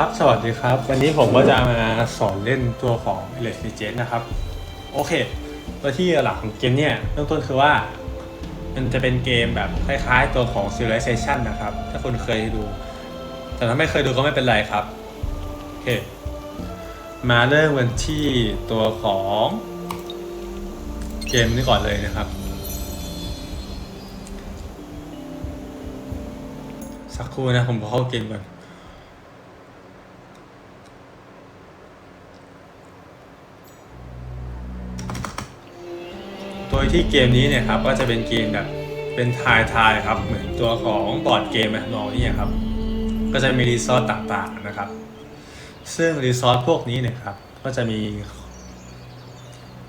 ครับ สวัสดีครับ วันนี้ผมก็จะมาสอนเล่นตัวของ e l e c t r i c e นะครับ โอเค ตัวที่หลักของเกมเนี่ยเริ่มต้นคือว่า มันจะเป็นเกมแบบคล้ายๆ ตัวของ Civilization นะครับ ถ้าคุณเคยดู แต่ถ้าไม่เคยดูก็ไม่เป็นไรครับ โอเค มาเริ่มกันที่ตัวของเกมนี้ก่อนเลยนะครับ สักครู่นะผมขอเข้าเกมก่อน โดยที่เกมนี้เนี่ยครับก็จะเป็นเกมแบบเป็นทายทายครับเหมือนตัวของบอร์ดเกมแบบนองนี่ครับ ก็จะมีรีซอสต่างๆนะครับ ซึ่งรีซอสพวกนี้เนี่ยครับก็จะมี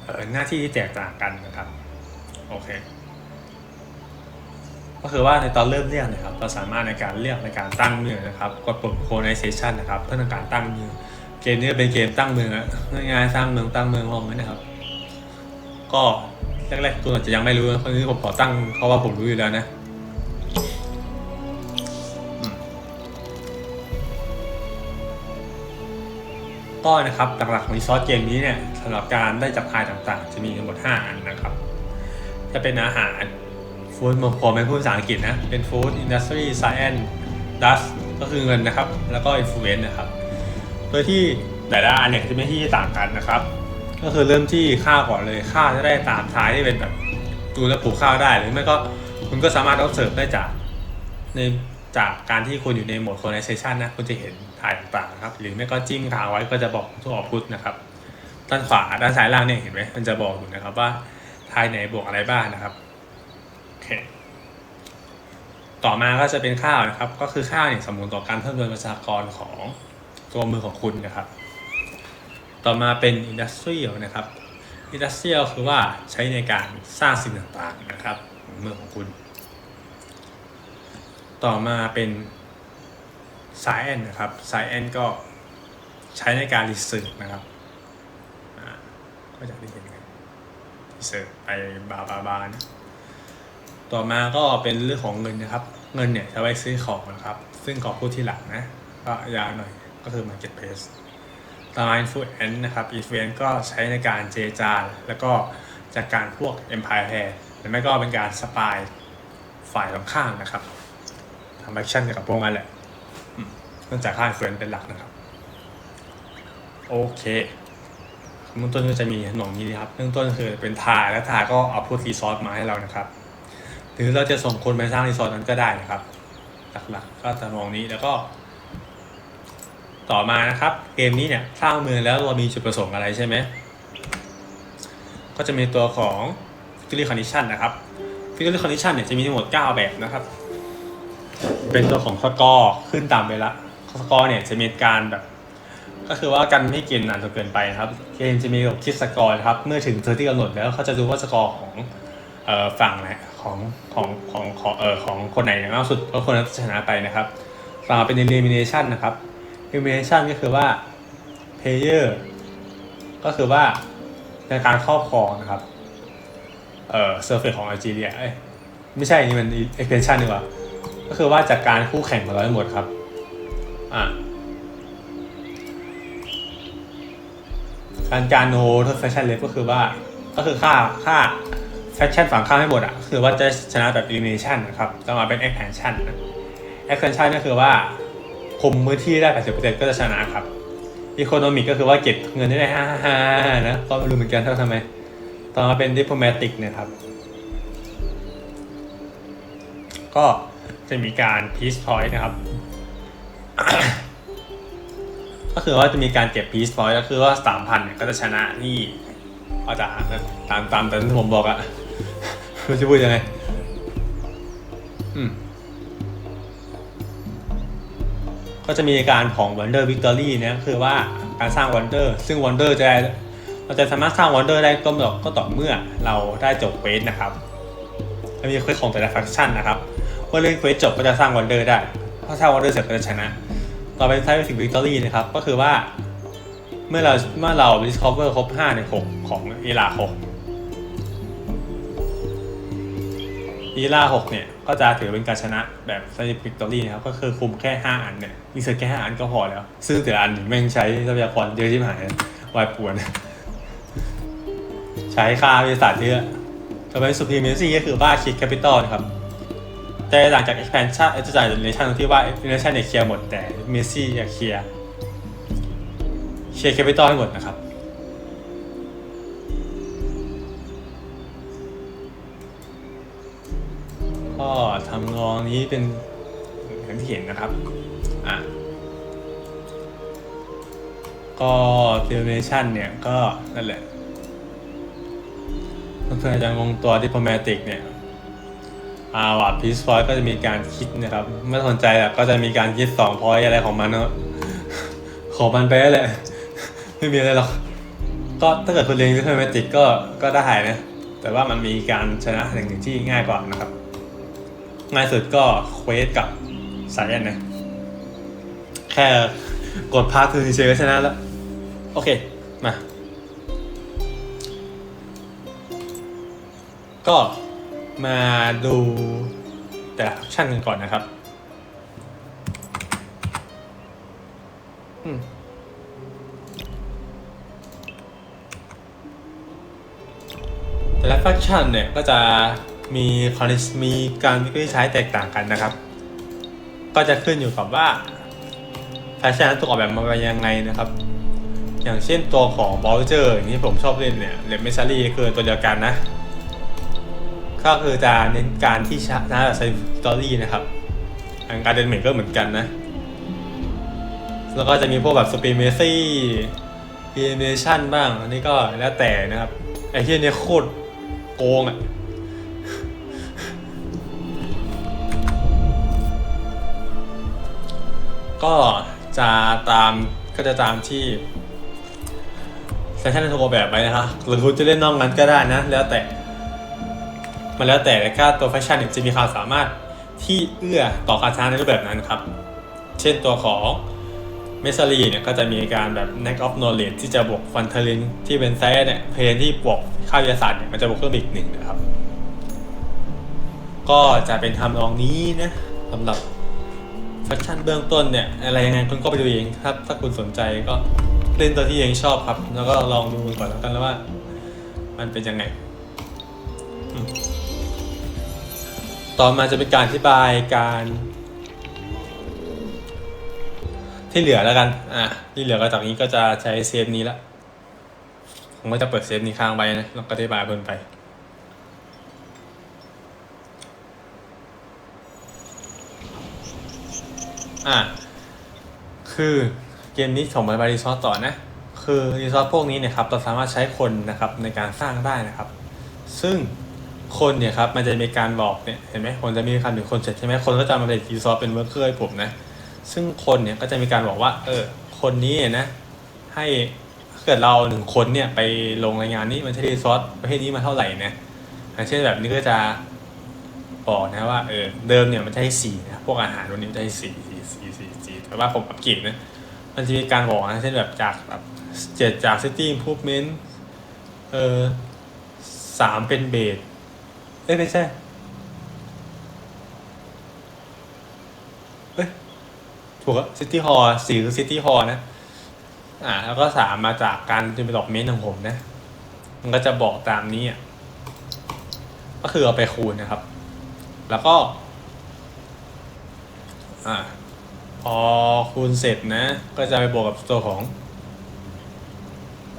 ออหน้าที่ที่แตกต่างกันนะครับโอเคก็คือว่าในตอนเริ่มเรียกนะครับเราสามารถในการเรียกในการตั้งเมืองนะครับกดปุ่ม colonization นะครับเพื่อทำการตั้งเมืองเกมนี้เป็นเกมตั้งเมืองอะง่ายๆสร้างเมืองตั้งเมืองลงไว้นะครับ ก็ แรกๆคุณอาจจะยังไม่รู้นะคนนี้ผมขอตั้งเขาว่าผมรู้อยู่แล้วนะก็นะครับหลักๆของรีซอสเกมนี้เนี่ยสำหรับการได้จับพายต่างๆ จะมีทั้งหมด 5 อันนะครับ จะเป็นอาหารฟู้ดพอเป็นพูดภาษาอังกฤษนะ เป็นฟู้ดอินดัสทรีไซแอนดัสก็คือเงินนะครับ แล้วก็อินฟลูเอนซ์นะครับ โดยที่แต่ละอันเนี่ยจะมีที่ต่างกันนะครับ ก็คือเริ่มที่ข้าวก่อนเลยข้าวจะได้ตามท้ายที่เป็นแบบดูแลปลูกข้าวได้หรือไม่ก็คุณก็สามารถเอาเสิร์ฟได้จากในจากการที่คุณอยู่ในโหมด colonization นะคุณจะเห็นถ่ายต่างๆนะครับ หรือไม่ก็จิ้มค้างไว้ก็จะบอกทุกออกพุทนะครับด้านขวาด้านซ้ายล่างเนี่ยเห็นไหมมันจะบอกอยู่นะครับว่าทายไหนบวกอะไรบ้างนะครับโอเคต่อมาก็จะเป็นข้าวนะครับ ก็คือข้าวเนี่ยสมมุติต่อการเพิ่มจำนวนประชากรของตัวมือของคุณนะครับ ต่อมาเป็น Industrial นะครับ Industrial คือว่าใช้ในการสร้างสิ่งต่างๆนะครับของเมืองของคุณ ต่อมาเป็น Science นะครับ Science ก็ใช้ในการ Research นะครับก็จะได้เห็นกัน Research ไปบาบาบานะต่อมาก็เป็นเรื่องของเงินนะครับ เงินเนี่ยจะไว้ซื้อของนะครับ ซึ่งขอพูดที่หลังนะก็ยาวหน่อยก็คือ Marketplace ต่อมา influence นะครับ influence ก็ใช้ในการเจรจาแล้วก็จากการพวก empire pair หรือไม่ก็เป็นการสปายฝ่ายตรงข้ามนะครับทำ action เกี่ยวกับพวกนั้นแหละเนื่องจากค่า influence เป็นหลักนะครับ โอเคเบื้องต้นก็จะมีหนองนี้นะครับเบื้องต้นคือเป็นทายและทายก็เอาพูดรีซอสมาให้เรานะครับหรือเราจะส่งคนไปสร้างรีซอสนั้นก็ได้นะครับ หลักๆ ก็จะมองนี้แล้วก็ ต่อมานะครับ เกมนี้เนี่ยสร้างเมืองแล้วเรามีจุดประสงค์อะไรใช่ไหม ก็จะมีตัวของ Victory Condition นะครับ Victory Condition เนี่ยจะมีทั้งหมด 9 แบบนะครับ เป็นตัวของสกอร์ขึ้นตามไปละสกอร์เนี่ยจะมีการแบบ ก็คือว่ากันไม่เกมนานจนเกินไปนะครับ เกมจะมีระบบคิดสกอร์ครับ เมื่อถึงเธอที่กำหนดแล้วเขาจะดูว่าสกอร์ของเอ่อฝั่งไหนของของของของเอ่อของคนไหนเนี่ยมากสุดก็คนนั้นชนะไปนะครับต่อมาเป็น elimination นะครับ elimination ก็คือว่า player ก็คือว่าในการครอบครองนะครับ เอ่อ surface ของ Algeria เอ้ยไม่ใช่นี่มัน extension ดีกว่า ก็คือว่าจากการคู่แข่งของเราทั้งหมดครับ อะการการโนทดแฟชั่นเลฟก็คือว่าก็คือค่าค่าแฟชั่นฝั่งข้ามให้หมดอะคือว่าจะชนะแบบ elimination นะครับต่อมาเป็น expansion นะ expansion ก็คือว่า คุมพื้นที่ได้ 80%ก็จะชนะครับ economic ก็คือว่าเก็บเงินได้ห้าห้านะก็ไม่รู้เหมือนกันเท่าทำไม ต่อมาเป็น diplomatic เนะครับ ก็จะมีการ peace point นะครับ ก็คือว่าจะมีการเก็บ peace point ก็คือว่าสามพันเนี่ยก็จะชนะที่เอาจากตามตามแตามที่ผมบอกอะไม่จะพูดยังไงอืม ก็จะมีการของ Wonder Victory นี่ยคือว่าการสร้าง Wonder ซึ่ง Wonder จะได้เราจะสามารถสร้าง Wonder ได้ก็ต่อก็ต่อเมื่อเราได้จบเควสนะครับจะมีเควสของแต่ละฟังก์ชันนะครับเมื่อเล่นเควสจบก็จะสร้าง Wonder ได้ถ้าสร้าง Wonder เสร็จก็จะชนะ ต่อไปท้เป็นสิ่ง Victory นะครับก็คือว่า เมื่อเราเมื่อเรา discover ครบ5ใน6ของเอลา6 อีล่าหกเนี่ยก็จะถือเป็นการชนะแบบสถิติพิกตอรี่นะครับก็คือคุมแค่ห้าอันเนี่ยรีเสิร์แค่ห้าอันก็พอแล้ว ซึ่งแต่ละอันแม่งใช้ทรัพยากรเยอะที่หายวายป่วน ใช้ค่าวิทยาศาสตร์เยอะต่อไปสุพีเมซี่ก็คือว่าคิดแคปิตอลครับ แต่หลังจาก expansion จะจ่ายในชั้นที่ว่า expansion เนี่ยเคลียร์หมดแต่เมซี่อยากเคลียร์เคลียร์แคปิตอลให้หมดนะครับ ก็ทำนองนี้เป็นอย่างที่เห็นนะครับ อะ ก็เ e เ a ชันเนี่ยก็นั่นแหละเพื่อนอาจจะงงตัว diplomatic เนี่ยอ่าว่า peace point ก็จะมีการคิดนะครับ ไม่สนใจอะก็จะมีการคิดสอง point อะไรของมันเนอะของมันไปนั่นแหละ ไม่มีอะไรหรอก ก็ถ้าเกิดคุณเรียน diplomatic ก็ก็ได้นะ แต่ว่ามันมีการชนะอย่างหนึ่งที่ง่ายกว่านะครับ ง่ายสุดก็เควสกับสายยันนะ แค่กดพาร์ทคือเฉยๆก็ชนะแล้ว โอเค มา ก็มาดูแต่ละฟังก์ชันกันก่อนนะครับอืมแต่ละฟังก์ชันเนี่ยก็จะ มีคอนมีการวิธีใช้แตกต่างกันนะครับ ก็จะขึ้นอยู่กับว่าแฟชันนั้นถูกออกแบบมาเป็นยังไงนะครับ อย่างเช่นตัวของบ o ลเจอร์อย่างที่ผมชอบเล่นเนี่ยเลมเมซารีคือตัวเดียวกันนะ ก็คือจะเน้นการที่ชนะแบบไซตอรี่นะครับทางการเดนเมกก็เหมือนกันนะ แล้วก็จะมีพวกแบบสปีเมซี่พีเนชั่นบ้าง อันนี้ก็แล้วแต่นะครับ ไอ้ที่นี่โคตรโกงอะ ก็จะตามก็จะตามที่แฟชั่นถูกออกแบบไปนะครับหรือคุณจะเล่นนอกนั้นก็ได้นะ แล้วแต่ มันแล้วแต่ค่าตัวแฟชั่นเนี่ยจะมีความสามารถที่เอื้อต่อการชนะในรูปแบบนั้นครับ เช่นตัวของเมสซารีเนี่ยก็จะมีการแบบ neck of knowledge ที่จะบวกฟันเทลินที่เป็นไซส์เนี่ยเพลนที่บวกค่าวิทยาศาสตร์เนี่ยมันจะบวกเพิ่มอีกหนึ่งนะครับ ก็จะเป็นทำนองนี้นะสำหรับ แฟชั่นเบื้องต้นเนี่ยอะไรยังไงคุณก็ไปดูเองครับ ถ้าคุณสนใจก็เล่นตัวที่เองชอบครับ แล้วก็ลองดูก่อนแล้วกันแล้วว่า มันเป็นยังไง ต่อมาจะเป็นการอธิบายการ ที่เหลือแล้วกันอะที่เหลือก็จากนี้ก็จะใช้เซฟนี้ละผมก็จะเปิดเซฟนี้ค้างไว้นะแล้วก็อธิบายเพิ่มไป อะคือเกมนี้ส่งไปบรีซอสต่อนะ คือรีซอสพวกนี้เนี่ยครับเราสามารถใช้คนนะครับในการสร้างได้นะครับ ซึ่งคนเนี่ยครับมันจะมีการบอกเนี่ยเห็นไหมคนจะมีคำถึงคนเสร็จใช่ไหมคนก็จะมาเป็นรีซอสเป็นเวิร์เกอร์ให้ผมนะ ซึ่งคนเนี่ยก็จะมีการบอกว่า เออ คนนี้นะให้ถ้าเกิดเราหนึ่งคนเนี่ยไปลงรายงานนี้มันใช้รีซอสประเภทนี้มาเท่าไหร่นะเช่นแบบนี้ก็จะบอกนะว่าเออเดิมเนี่ยมันใช้สีนะพวกอาหารตัวนี้มันใช้สี แต่ว่าผมอัปเกรดนะมันจะมีการบอกนะเช่นแบบจากแบบเจ็ดจาก City Improvement เออสามเป็นเบสเอ้ยไม่ใช่เอ้ยถูกอะ City Hall สี่คือ City Hall นะ อ่า แล้วก็สามมาจากการ development ของผมนะ มันก็จะบอกตามนี้อะก็คือเอาไปคูณนะครับ แล้วก็ อ่า พอคูณเสร็จนะ ก็จะไปบวกกับตัวของ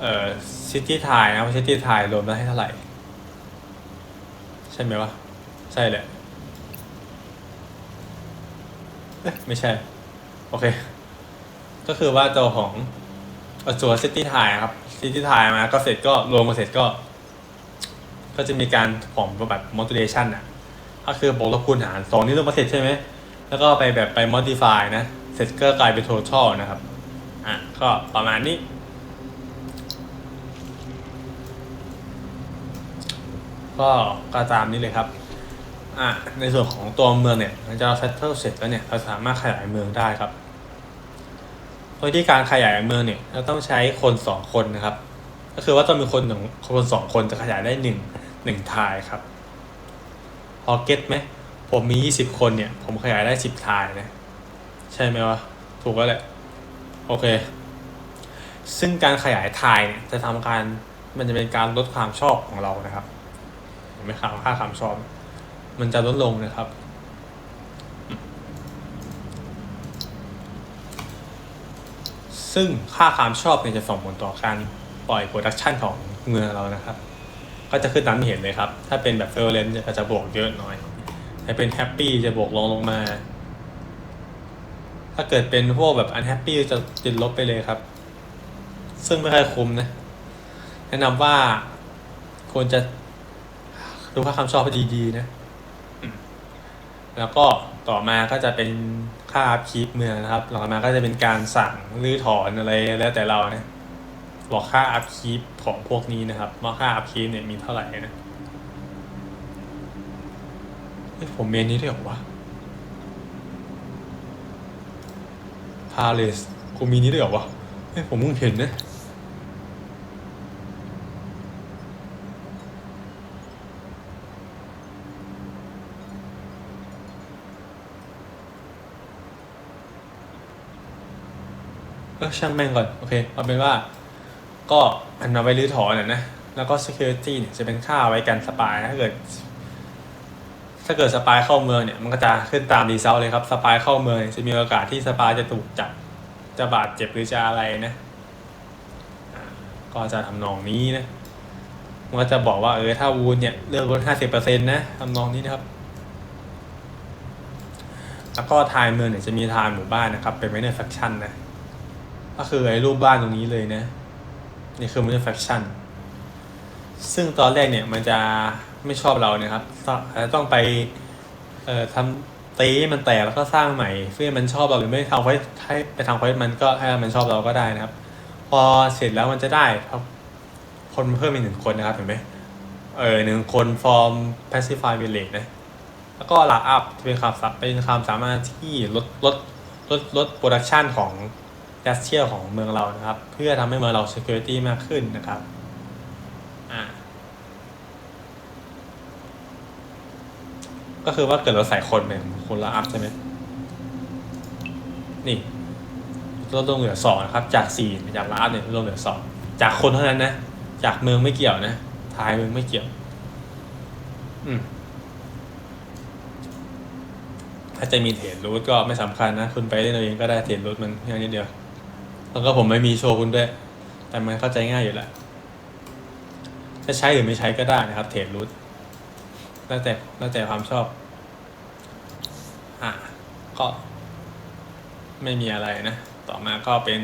เอ่อซิตี้ไทยนะซิตี้ไทยรวมแล้วให้เท่าไหร่ ใช่ไหมวะ ใช่แหละเอ๊ะไม่ใช่ โอเค ก็คือว่าตัวของอ่อตัวซิตี้ไทยครับซิตี้ไทยมาก็เสร็จก็รวมกันเสร็จก็ ก็จะมีการของแบบ modulation อะ ก็คือบวกลบคูณหารสองนี่รวมมาเสร็จใช่ไหม แล้วก็ไปแบบไป modify นะ เสร็จก็กลายเป็น total นะครับ อะ ก็ประมาณนี้ ก็ก็ตามนี้เลยครับ อะ ในส่วนของตัวเมืองเนี่ยหลังจากเรา settle เสร็จแล้วเนี่ย เราสามารถขยายเมืองได้ครับโดยที่การขยายเมืองเนี่ย เราต้องใช้คนสองคนนะครับ ก็คือว่าต้องมีคนหนึ่งคนสองคนจะขยายได้หนึ่งหนึ่งทายครับ พอเก็ตไหม ผมมียี่สิบคนเนี่ย ผมขยายได้สิบทายนะ ใช่ไหมวะ ถูกแล้วแหละ โอเค ซึ่งการขยายทายเนี่ย จะทำการ มันจะเป็นการลดความชอบของเรานะครับ เห็นไหมครับค่าความชอบ มันจะลดลงนะครับ ซึ่งค่าความชอบเนี่ยจะส่งผลต่อการปล่อยโปรดักชันของเมืองเรานะครับ ก็จะขึ้นตามที่เห็นเลยครับ ถ้าเป็นแบบเฟลเลนก็จะบวกเยอะหน่อย ถ้าเป็นแฮปปี้จะบวกลงลงมา ถ้าเกิดเป็นพวกแบบอันแฮปปี้จะติดลบไปเลยครับ ซึ่งไม่ค่อยคุ้มนะ แนะนำว่าควรจะดูค่าความชอบดีๆนะ แล้วก็ต่อมาก็จะเป็นค่าอัพคีปเมืองนะครับ หลังจากมาก็จะเป็นการสั่งรื้อถอนอะไรแล้วแต่เรานะบอกค่าอัพคีปของพวกนี้นะครับว่าค่าอัพคีปเนี่ยมีเท่าไหร่นะ เฮ้ยผมเมนนี้ได้หรอวะพาเลสกูมีนี้ได้หรอวะเฮ้ยผมเพิ่งเห็นนะเออช่างแม่งก่อน โอเค เอาเป็นว่า ก็อันเอาไว้รื้อถอนนะนะ แล้วก็ security เนี่ยจะเป็นค่าไว้กันสปายถ้าเกิด ถ้าเกิดสปายเข้าเมืองเนี่ยมันก็จะขึ้นตามดีเซลเลยครับสปายเข้าเมืองจะมีโอกาสที่สปายจะถูกจับจะบาดเจ็บหรือจะอะไรนะก็จะทำนองนี้นะมันก็จะบอกว่าเออถ้าวูนเนี่ยเลือกลดห้าสิบเปอร์เซ็นต์นะทำนองนี้นะครับ แล้วก็ทายเมืองเนี่ยจะมีทายหมู่บ้านนะครับ เป็นไมเนอร์แฟคชั่นนะก็คือไอ้รูปบ้านตรงนี้เลยนะนี่คือ manufacturing ซึ่งตอนแรกเนี่ยมันจะ ไม่ชอบเราเนี่ยครับต้องอาจจะต้องไปเอ่อทำตีมันแตกแล้วก็สร้างใหม่เพื่อมันชอบเราหรือไม่ทำไว้ให้ไปทำไว้มันก็ให้มันชอบเราก็ได้นะครับ พอเสร็จแล้วมันจะได้ครับ คนเพิ่มอีกหนึ่งคนนะครับเห็นไหมเออหนึ่งคน form pacify village นะแล้วก็หลักอัพเป็นความสาเป็นความสามารถที่ลดลดลดลดโปรดักชันของดัสเชียของเมืองเรานะครับ เพื่อทำให้เมืองเรา security มากขึ้นนะครับ อ่า ก็คือว่าเกิดเราใส่คนเป็นคนละอัพใช่ไหมนี่ลดลงเหลือสองนะครับ จากสี่จากละอัพเนี่ยลดลงเหลือสองจากคนเท่านั้นนะ จากเมืองไม่เกี่ยวนะท้ายเมืองไม่เกี่ยว อืมถ้าจะมีเทรดรูทก็ไม่สำคัญนะ คุณไปเล่นเอาเองก็ได้เทรดรูทมันแค่นี้เดียว แล้วก็ผมไม่มีโชว์คุณด้วย แต่มันเข้าใจง่ายอยู่แหละจะใช้หรือไม่ใช้ก็ได้นะครับเทรดรูท แล้วแต่แล้วแต่ความชอบ อะก็ไม่มีอะไรนะ ต่อมาก็เป็น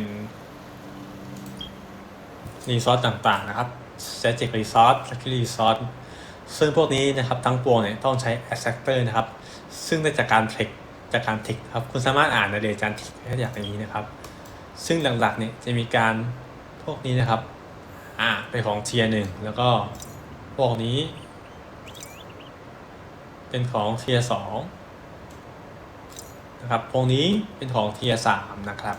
รีซอสต่างๆนะครับ static resource luxury resource ซึ่งพวกนี้นะครับทั้งปวงเนี่ยต้องใช้ acceptor นะครับ ซึ่งได้จากการเทคจากการเทคครับ คุณสามารถอ่านในเดจานเทคได้อย่างนี้นะครับ ซึ่งหลักๆเนี่ยจะมีการพวกนี้นะครับ อ่าเป็นของเทียร์หนึ่งแล้วก็พวกนี้ เป็นของเทียสองนะครับพวกนี้เป็นของเทียสามนะครับ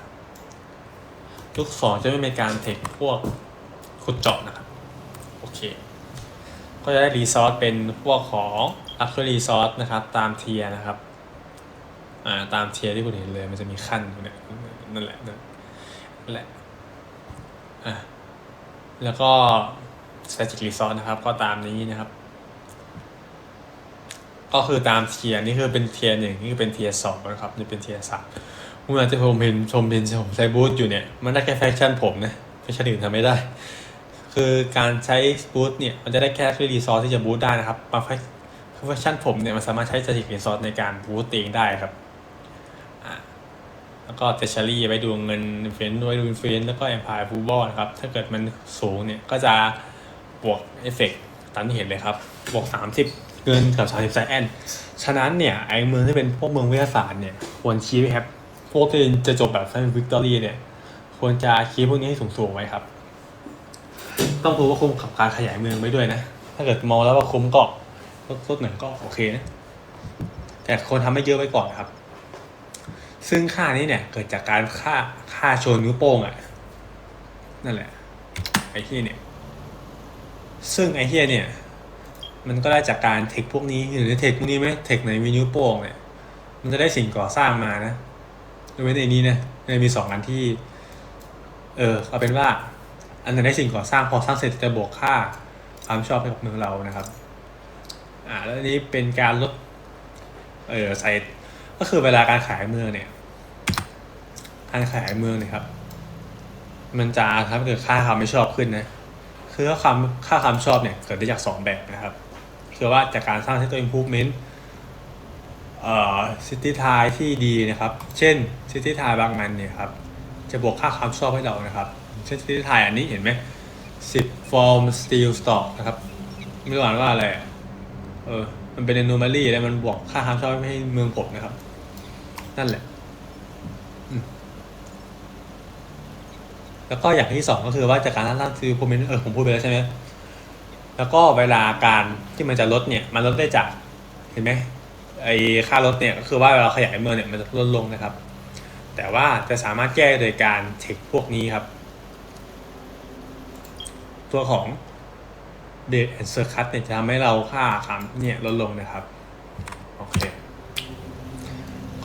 ทุกสองจะไม่มีการเทคพวกขุดเจาะนะครับ โอเค ก็จะได้รีซอสเป็นพวกของอัพเ r อร์รีซอสนะครับ ตามเทียนะครับอ่าตามเทียที่คุณเห็นเลยมันจะมีขั้นอยู่เนี่ยนั่นแหละนั่นแหละอะแล้วก็ static resource นะครับ ก็ตามนี้นะครับ ก็คือตามเทียนี่คือเป็นเทียหนึ่งนี่คือเป็นเทียสองนะครับนี่เป็นเทียสามเมื่อที่ผมเห็นชมเห็นผมใช้บูธอยู่เนี่ยมันได้แค่แฟชั่นผมนะแฟชั่นอื่นทำไม่ได้ คือการใช้บูธเนี่ยมันจะได้แค่ทรีซอสที่จะบูธได้นะครับบางแฟแฟชั่นผมเนี่ยมันสามารถใช้ static resource ในการบูธเองได้ครับแล้วก็เทเชอรี่ไว้ดูเงินเฟนไว้ดูเฟนแล้วก็แอมพายฟูบอลครับ ถ้าเกิดมันสูงเนี่ยก็จะบวกเอฟเฟกตามที่เห็นเลยครับ บวก 30 เงินกับ30ไซแอนฉะนั้นเนี่ยไอ้เมืองที่เป็นพวกเมืองวิทยาศาสตร์เนี่ยควรคีบครับ พวกที่จะจบแบบวิกตอรี่เนี่ย ควรจะคีบพวกนี้ให้สูงๆไว้ครับ ต้องรู้ว่าคุ้มกับการขยายเมืองไปด้วยนะ ถ้าเกิดมองแล้วว่าคุ้มก็ลดลดหน่อยก็โอเคนะ แต่คนทำไม่เยอะไว้ก่อนครับ ซึ่งค่านี้เนี่ยเกิดจากการค่าค่าโชว์นิ้วโป้งอะ่ะนั่นแหละไอ้เฮียเนี่ย ซึ่งไอ้เฮียเนี่ย มันก็ได้จากการเทคพวกนี้หรือเทคพวกนี้ไหมเทคในวินิวโป้งเนี่ย มันจะได้สิ่งก่อสร้างมานะยกเว้นในนี้นะมันมีสองอันที่ เออเอาเป็นว่า อันไหนได้สิ่งก่อสร้างพอสร้างเสร็จจะบวกค่าความชอบให้กับเมืองเรานะครับ อ่า แล้วอันนี้เป็นการลด เออใส่ก็คือเวลาการขายเมืองเนี่ย การขายเมืองเนี่ยครับ มันจะทำให้เกิดค่าความไม่ชอบขึ้นนะคือค่าความค่าความชอบเนี่ยเกิดได้จากสองแบบนะครับ คือว่าจากการสร้าง Sector Improvement เอ่อซิตี้ทายที่ดีนะครับ เช่นซิตี้ทายบางอันเนี่ยครับ จะบวกค่าความชอบให้เรานะครับ เช่นซิตี้ทายอันนี้เห็นไหม10 form steel stock นะครับ ไม่รู้อ่านว่าอะไร เออ มันเป็น anomaly แล้วมันบวกค่าความชอบให้เมืองผมนะครับ นั่นแหละแล้วก็อย่างที่สองก็คือว่าจากการตั้างซื้อโพเมนเออผมพูดไปแล้วใช่ไหม แล้วก็เวลาการที่มันจะลดเนี่ยมันลดได้จากเห็นไหมไอ้ค่ารถเนี่ยก็คือว่าเวลาขยายเมืองเนี่ยมันจะลดลงนะครับ แต่ว่าจะสามารถแก้โดยการเทคพวกนี้ครับ ตัวของเดทแอนเซอร์คัตเนี่ยจะทำให้เราค่าคำเนี่ยลดลงนะครับโอเค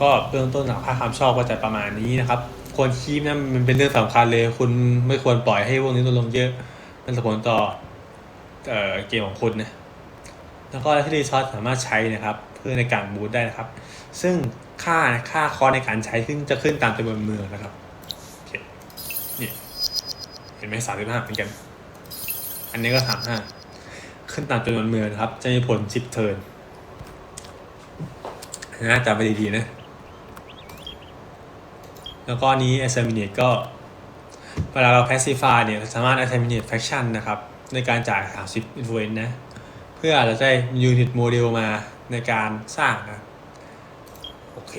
ก็เบื้องต้นค่าความชอบก็จะประมาณนี้นะครับควรคีบนะมันเป็นเรื่องสำคัญเลย คุณไม่ควรปล่อยให้พวกนี้ลดลงเยอะมันส่งผลต่อ เกมของคุณนะแล้วก็ที่รีซอสสามารถใช้นะครับ เพื่อในการบูตได้นะครับ ซึ่งค่าค่าคอในการใช้ขึ้นจะขึ้นตามจำนวนเมืองนะครับเนี่เห็นไหมสามสิบห้าเหมือนกัน อันนี้ก็สามห้าขึ้นตามจำนวนเมืองนครับ จะมีผลสิบเทิร์นนะจำไปดีๆนะ แล้วก็นี้ assimilate ก็เวลาเรา pacify เนี่ย สามารถ assimilate faction นะครับ ในการจ่าย 30 influence นะ เพื่อเราจะได้ unit model มาในการสร้างนะ โอเค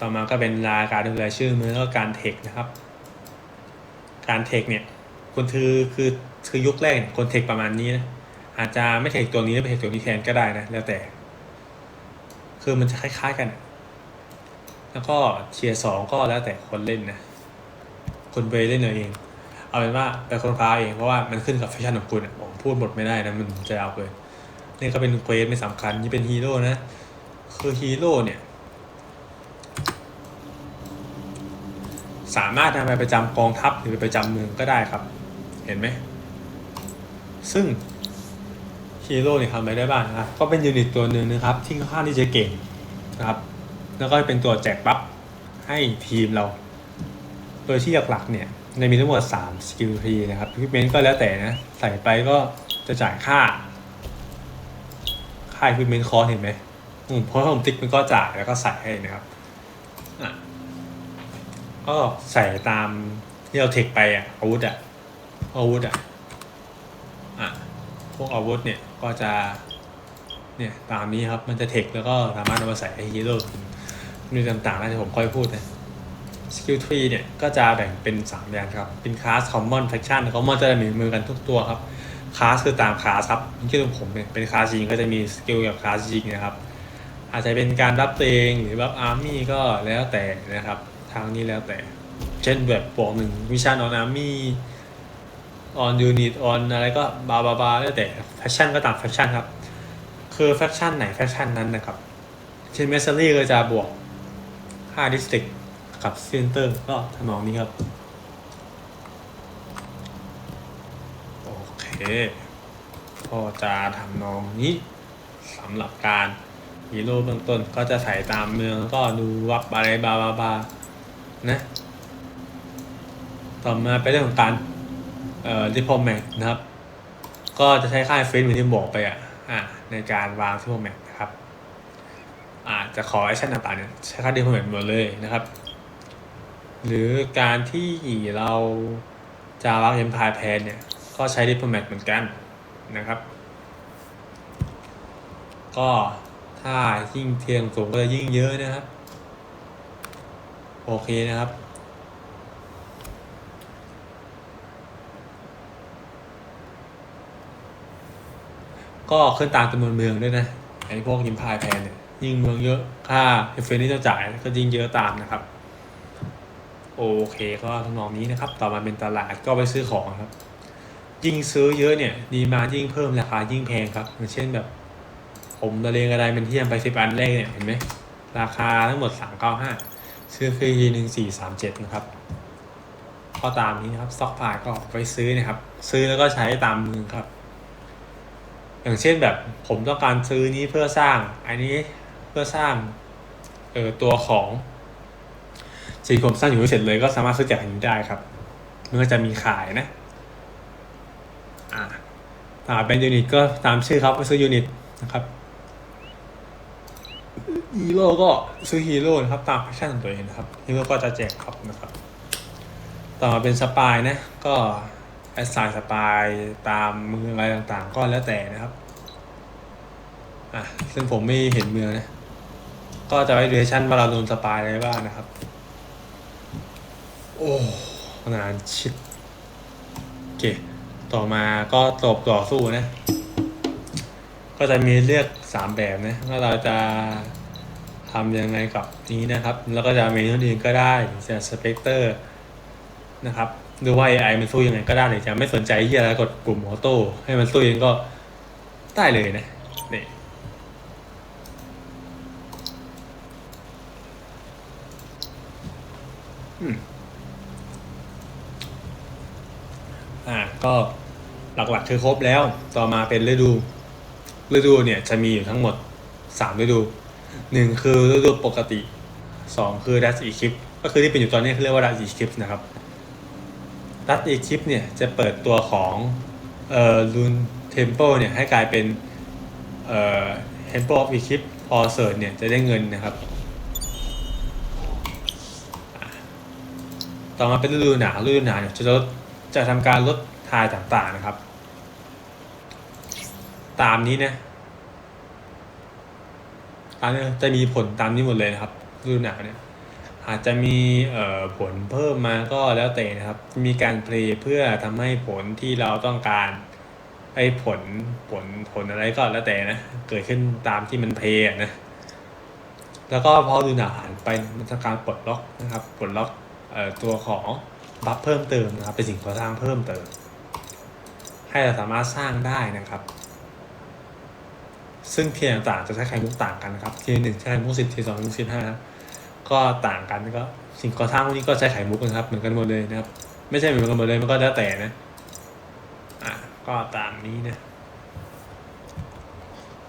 ต่อมาก็เป็นรายการดูแลชื่อมือแล้วก็การเทคนะครับ การเทคเนี่ยคนคือคือคือยุคแรกคนเทคประมาณนี้นะอาจจะไม่เทคตัวนี้แล้วไปเทคตัวนี้แทนก็ได้นะ แล้วแต่ คือมันจะคล้าย ๆกัน แล้วก็เทียร์สองก็แล้วแต่คนเล่นนะ คนไปเล่นเอาเอง เอาเป็นว่าไปคนฟ้าเองเพราะว่ามันขึ้นกับแฟชั่นของคุณผมพูดหมดไม่ได้นะมันจะยาวเกินนี่ก็เป็นเควสไม่สำคัญนี่เป็นฮีโร่นะคือฮีโร่เนี่ย สามารถนำไปประจำกองทัพหรือไปประจำเมืองก็ได้ครับ เห็นไหม ซึ่งฮีโร่เนี่ยทำอะไรได้บ้างนะครับก็เป็นยูนิตตัวหนึ่งนะครับ ที่ค่อนข้างที่จะเก่งนะครับ แล้วก็เป็นตัวแจกบัฟให้ทีมเรา โดยที่หลักๆเนี่ย ในมีทั้งหมด3สกิลทรีนะครับพิเมนก็แล้วแต่นะ ใส่ไปก็จะจ่ายค่า ค่าพิเมนคอร์เห็นไหมอืมเพราะผมติ๊กมันก็จ่ายแล้วก็ใส่ให้นะครับอะก็ใส่ตามที่เราเทคไปอะอาวุธอะอาวุธอะอะพวกอาวุธเนี่ยก็จะเนี่ยตามนี้ครับมันจะเทคแล้วก็สามารถเอามาใส่ให้ฮีโร่มีต่างๆนะที่ผมค่อยพูดนะ สกิลทรีเนี่ยก็จะแบ่งเป็น 3 อย่างครับ เป็นคลาสคอมมอนแฟคชั่นคอมมอนจะได้มีมือกันทุกตัวครับคลาสคือตามคลาสครับที่ตรงผมเนี่ยเป็นคลาสยิงก็จะมีสกิลกับคลาสยิงนะครับ อาจจะเป็นการรับตัวเองหรือรับอาร์มี่ก็แล้วแต่นะครับ ทางนี้แล้วแต่ เช่นแบบบวกหนึ่งวิชาออนอาร์มี่ออนยูนิตออนอะไรก็บาบาบาแล้วแต่แฟชั่นก็ตามแฟชั่นครับ คือแฟชั่นไหนแฟชั่นนั้นนะครับ เช่นเมสซารี่ก็จะบวก5ดิสติก กับเซนเตอร์ก็ทำนองนี้ครับ โอเคก็จะทำนองนี้สำหรับการฮีโร่เบื้องต้นก็จะใส่ตามเมืองก็ดูวับอะไรบาบาบานะ ต่อมาเป็นเรื่องของการเอ่อดิพอมแมกนะครับ ก็จะใช้ค่ายเฟซเหมือนที่บอกไปอะอะในการวางดิพอมแมกนะครับอาจจะขอแอคชั่นต่างๆเนี่ยใช้ค่าดิพอมแมกหมดเลยนะครับ หรือการที่เราจะวางเอ็มพายแพนเนี่ย ก็ใช้ดิพแมทเหมือนกันนะครับ ก็ถ้ายิ่งเทียงสูงก็จะยิ่งเยอะนะครับ โอเคนะครับ ก็ขึ้นตามจำนวนเมืองด้วยนะไอ้พวกยิมพายแพนเนี่ยยิ่งเมืองเยอะค่าเอฟเฟนที่จะจ่ายก็ยิ่งเยอะตามนะครับ โอเคก็ทำนองนี้นะครับ ต่อมาเป็นตลาดก็ไปซื้อของครับ ยิ่งซื้อเยอะเนี่ยดีมายิ่งเพิ่มราคายิ่งแพงครับอย่างเช่นแบบ ผมระเลงอะไรเป็นเทียมไปสิบอันแรกเนี่ยเห็นไหมราคาทั้งหมดสามเก้าห้าซื้อฟรีทีหนึ่งสี่สามเจ็ดนะครับก็ตามนี้นะครับสต็อกพายก็ไปซื้อนะครับ ซื้อแล้วก็ใช้ตามมือครับ อย่างเช่นแบบผมต้องการซื้อนี้เพื่อสร้าง อันนี้เพื่อสร้างเออตัวของ สีผมสร้างอยู่ไม่เสร็จเลยก็สามารถซื้อแจกอันนี้ได้ครับมันก็จะมีขายนะอ่าอ่าเป็นยูนิตก็ตามชื่อครับก็ซื้อยูนิตนะครับฮีโร่ก็ซื้อฮีโร่นะครับตามแพชชั่นของตัวเองนะครับฮีโร่ก็จะแจกครับนะครับ ต่อมาเป็นสปายนะ ก็แอสไซน์สปายตามเมืองอะไรต่างๆ ก็แล้วแต่นะครับอะซึ่งผมไม่เห็นเมืองนะ ก็จะไว้ดูเชั่นว่าเราโดนสปายอะไรบ้างนะครับ โอ้นานชิดโอเค ต่อมาก็ตบต่อสู้นะ ก็จะมีเลือกสามแบบนะว่าเราจะทำยังไงกับนี้นะครับ แล้วก็จะเมนูอื่นก็ได้จะสเปกเตอร์นะครับดูว่า AI มันสู้ยังไงก็ได้หรือจะไม่สนใจที่อะไรกดปุ่มออโต้ให้มันสู้เองก็ได้เลยนะนี่อืม อ่าก็หลักๆคือครบแล้ว ต่อมาเป็นฤดู ฤดูเนี่ยจะมีอยู่ทั้งหมดสามฤดูหนึ่งคือฤดูปกติสองคือดัชอีคิปก็คือที่เป็นอยู่ตอนนี้เขาเรียกว่าดัชอีคิปนะครับดัชอีคิปเนี่ยจะเปิดตัวของเอ่อลูนเทมเพิลเนี่ยให้กลายเป็นเอ่อเทมเพิลออฟอีคิปพอเสิร์ชเนี่ยจะได้เงินนะครับ ต่อมาเป็นฤดูหนาวฤดูหนาวเนี่ยจะลด จะทำการลดทายต่างๆนะครับ ตามนี้นะตามนี้จะมีผลตามนี้หมดเลยนะครับฤดูหนาวเนี่ยอาจจะมีเอ่อผลเพิ่มมาก็แล้วแต่นะครับ มีการเพลย์เพื่อทำให้ผลที่เราต้องการไอ้ผลผลผลอะไรก็แล้วแต่นะ เกิดขึ้นตามที่มันเพลย์นะ แล้วก็พอดูหนาผ่านไปมันทำการปลดล็อกนะครับ ปลดล็อกเอ่อตัวของ บัฟเพิ่มเติมนะครับ เป็นสิ่งก่อสร้างเพิ่มเติม ให้เราสามารถสร้างได้นะครับ ซึ่งเทียต่างจะใช้ไข่มุกต่างกันนะครับเทียหนึ่งใช้ไข่มุกสิบเทียสองมุกสิบห้าก็ต่างกันก็สิ่งก่อสร้างพวกนี้ก็ใช้ไข่มุกนะครับ เหมือนกันหมดเลยนะครับ ไม่ใช่เหมือนกันหมดเลยมันก็แล้วแต่นะอะก็ตามนี้นะ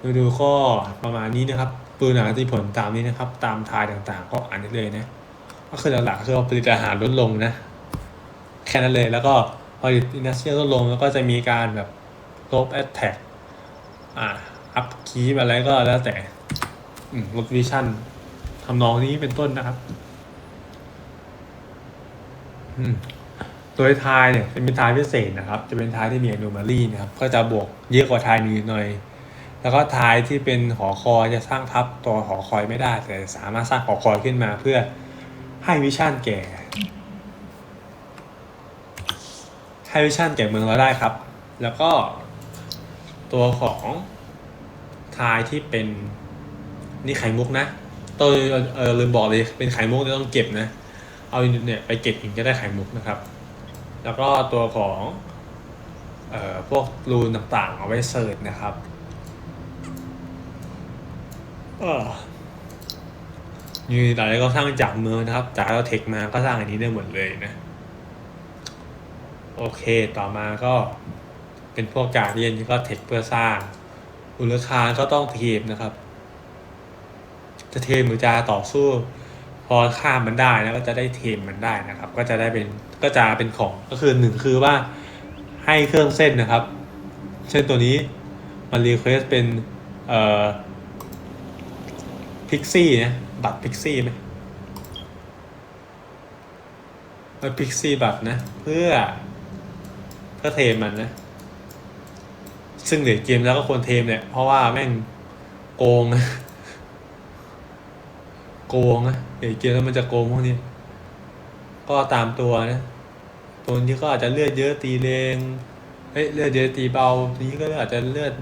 ดูดูข้อประมาณนี้นะครับปืนหนาที่ผลตามนี้นะครับ ตามทายต่างๆ ก็อ่านได้เลยนะก็คือหลักๆคือผลิตอาหารลดลงนะ แค่นั้นเลย แล้วก็ผลิตอินดัสเทรียลลดลงแล้วก็จะมีการแบบลบแอตแทกอ่าอัพคีบอะไรก็แล้วแต่ลดวิชั่นทำนองนี้เป็นต้นนะครับโดยทายเนี่ยเป็นทายพิเศษนะครับ จะเป็นทายที่มีอนุมาลีนะครับ ก็จะบวกเยอะกว่าทายนี้หน่อย แล้วก็ทายที่เป็นหอคอยจะสร้างทับตัวหอคอยไม่ได้ แต่สามารถสร้างหอคอยขึ้นมาเพื่อให้วิชั่นแก่ ให้วิชั่นแก่เมืองเราได้ครับ แล้วก็ตัวของทายที่เป็นนี่ไข่มุกนะตัวเออลืมบอกเลยเป็นไข่มุกต้องเก็บนะ เอาเนี่ยไปเก็บถึงจะได้ไข่มุกนะครับ แล้วก็ตัวของเอ่อพวกรูนต่างๆ เอาไว้เสิร์ชนะครับเออมีหลายก็สร้างจากเมืองนะครับ จากเราเทคมาก็สร้างอันนี้ได้หมดเลยนะ โอเคต่อมาก็เป็นพวกการเรียนที่ก็เทคเพื่อสร้างอุลคารก็ต้องเทมนะครับ จะเทมหรือจะต่อสู้ พอข้ามมันได้นะก็จะได้เทมมันได้นะครับ ก็จะได้เป็นก็จะเป็นของก็คือหนึ่งคือว่าให้เครื่องเส้นนะครับ เช่นตัวนี้มันรีเควสเป็นเอ่อพิกซี่นะบัตรพิกซี่ไหมมันพิกซี่บัตรนะเพื่อ เพื่อเทมมันนะ ซึ่งเหลือเกมแล้วก็ควรเทมเนี่ยเพราะว่าแม่งโกงนะโกงนะเหลือเกมแล้วมันจะโกงพวกนี้ ก็ตามตัวนะตัวนี้ก็อาจจะเลือดเยอะตีแรงเฮ้ยเลือดเยอะตีเบาทีนี้ก็อาจจะเลือด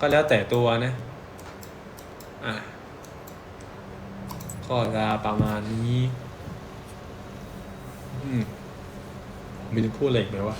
ก็แล้วแต่ตัวนะอะก็จะประมาณนี้ อืมมีจะพูดอะไรอีกไหมวะ